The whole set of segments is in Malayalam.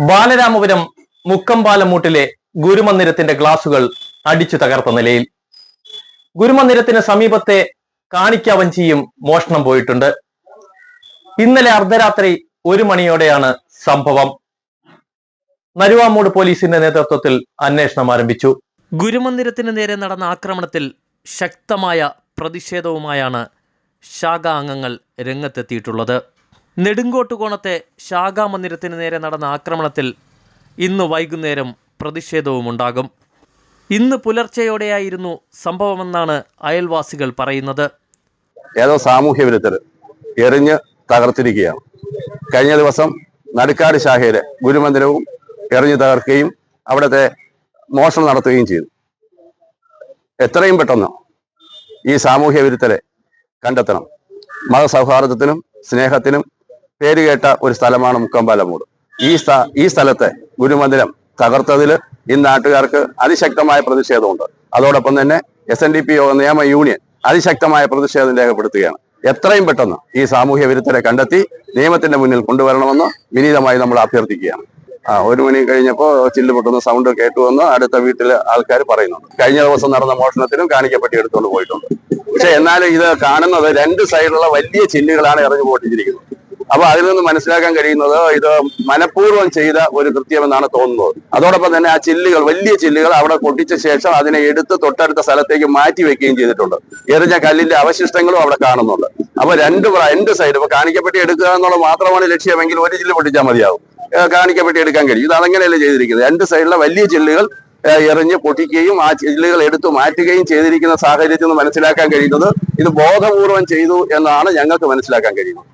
ബാലരാമപുരം മുക്കമ്പാലമൂട്ടിലെ ഗുരുമന്ദിരത്തിന്റെ ഗ്ലാസുകൾ അടിച്ചു തകർത്ത നിലയിൽ. ഗുരുമന്ദിരത്തിന് സമീപത്തെ കാണിക്കാവഞ്ചിയും മോഷണം പോയിട്ടുണ്ട്. ഇന്നലെ അർദ്ധരാത്രി ഒരു മണിയോടെയാണ് സംഭവം. നരുവാമൂട് പോലീസിന്റെ നേതൃത്വത്തിൽ അന്വേഷണം ആരംഭിച്ചു. ഗുരുമന്ദിരത്തിന് നേരെ നടന്ന ആക്രമണത്തിൽ ശക്തമായ പ്രതിഷേധവുമായാണ് ശാഖാ അംഗങ്ങൾ രംഗത്തെത്തിയിട്ടുള്ളത്. നെടുങ്കോട്ടുകോണത്തെ ശാഖാ മന്ദിരത്തിന് നേരെ നടന്ന ആക്രമണത്തിൽ ഇന്ന് വൈകുന്നേരം പ്രതിഷേധവുമുണ്ടാകും. ഇന്ന് പുലർച്ചെയോടെയായിരുന്നു സംഭവമെന്നാണ് അയൽവാസികൾ പറയുന്നത്. ഏതോ സാമൂഹ്യ വിരുദ്ധർ എറിഞ്ഞ് തകർത്തിരിക്കുകയാണ്. കഴിഞ്ഞ ദിവസം നടുക്കാട് ശാഖയിലെ ഗുരുമന്ദിരവും എറിഞ്ഞു തകർക്കുകയും അവിടുത്തെ മോഷണം നടത്തുകയും ചെയ്തു. എത്രയും പെട്ടെന്ന് ഈ സാമൂഹ്യ വിരുദ്ധരെ കണ്ടെത്തണം. മതസൗഹാർദ്ദത്തിനും സ്നേഹത്തിനും പേരുകേട്ട ഒരു സ്ഥലമാണ് മുക്കമ്പാലമൂട് ഈ ഈ സ്ഥലത്തെ ഗുരുമന്ദിരം തകർത്തതിൽ ഈ നാട്ടുകാർക്ക് അതിശക്തമായ പ്രതിഷേധമുണ്ട്. അതോടൊപ്പം തന്നെ എസ് എൻ ഡി പി നിയമ യൂണിയൻ അതിശക്തമായ പ്രതിഷേധം രേഖപ്പെടുത്തുകയാണ്. എത്രയും പെട്ടെന്ന് ഈ സാമൂഹ്യ വിരുദ്ധരെ കണ്ടെത്തി നിയമത്തിന്റെ മുന്നിൽ കൊണ്ടുവരണമെന്ന് വിനീതമായി നമ്മൾ അഭ്യർത്ഥിക്കുകയാണ്. ആ ഒരു മണി കഴിഞ്ഞപ്പോൾ ചില്ല് പൊട്ടുന്ന സൗണ്ട് കേട്ടുവെന്ന് അടുത്ത വീട്ടിലെ ആൾക്കാർ പറയുന്നുണ്ട്. കഴിഞ്ഞ ദിവസം നടന്ന മോഷണത്തിനും കാണിക്കപ്പെട്ടി എടുത്തുകൊണ്ട് പോയിട്ടുണ്ട്. പക്ഷെ എന്നാലും ഇത് കാണുന്നത് രണ്ട് സൈഡിലുള്ള വലിയ ചില്ലുകളാണ് ഇറങ്ങി പൊട്ടിച്ചിരിക്കുന്നത്. അപ്പൊ അതിൽ നിന്ന് മനസ്സിലാക്കാൻ കഴിയുന്നത് ഇത് മനഃപൂർവം ചെയ്ത ഒരു കൃത്യമെന്നാണ് തോന്നുന്നത്. അതോടൊപ്പം തന്നെ ആ ചില്ലുകൾ വലിയ ചില്ലുകൾ അവിടെ പൊട്ടിച്ച ശേഷം അതിനെ എടുത്ത് തൊട്ടടുത്ത സ്ഥലത്തേക്ക് മാറ്റി വെക്കുകയും ചെയ്തിട്ടുണ്ട്. എറിഞ്ഞ കല്ലിന്റെ അവശിഷ്ടങ്ങളും അവിടെ കാണുന്നുണ്ട്. അപ്പൊ രണ്ട് രണ്ട് സൈഡ് ഇപ്പൊ കാണിക്കപ്പെട്ടി എടുക്കുക എന്നുള്ളത് മാത്രമാണ് ലക്ഷ്യമെങ്കിൽ ഒരു ചില്ല് പൊട്ടിച്ചാൽ മതിയാവും. കാണിക്കപ്പെട്ടി എടുക്കാൻ കഴിയും. ഇത് അതങ്ങനെയല്ലേ ചെയ്തിരിക്കുന്നത്? രണ്ട് സൈഡിലെ വലിയ ചില്ലുകൾ എറിഞ്ഞ് പൊട്ടിക്കുകയും ആ ചില്ലുകൾ എടുത്തു മാറ്റുകയും ചെയ്തിരിക്കുന്ന സാഹചര്യത്തിൽ നിന്ന് മനസ്സിലാക്കാൻ കഴിയുന്നത് ഇത് ബോധപൂർവം ചെയ്തു എന്നാണ് ഞങ്ങൾക്ക് മനസ്സിലാക്കാൻ കഴിയുന്നത്.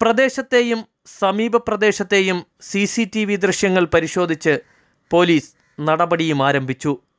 പ്രദേശത്തെയും സമീപ പ്രദേശത്തെയും സി സി ടി വി ദൃശ്യങ്ങൾ പരിശോധിച്ച് പോലീസ് നടപടിയും ആരംഭിച്ചു.